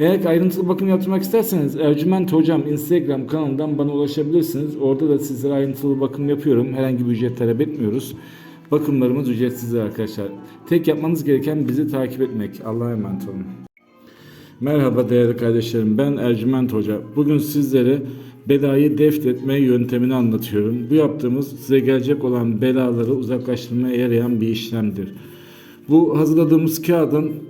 Eğer ayrıntılı bakım yaptırmak isterseniz Ercüment Hocam Instagram kanalından bana ulaşabilirsiniz. Orada da sizlere ayrıntılı bakım yapıyorum. Herhangi bir ücret talep etmiyoruz. Bakımlarımız ücretsizdir arkadaşlar. Tek yapmanız gereken bizi takip etmek. Allah'a emanet olun. Merhaba değerli kardeşlerim. Ben Ercüment Hoca. Bugün sizlere belayı defnetme yöntemini anlatıyorum. Bu yaptığımız size gelecek olan belaları uzaklaştırmaya yarayan bir işlemdir. Bu hazırladığımız kağıdın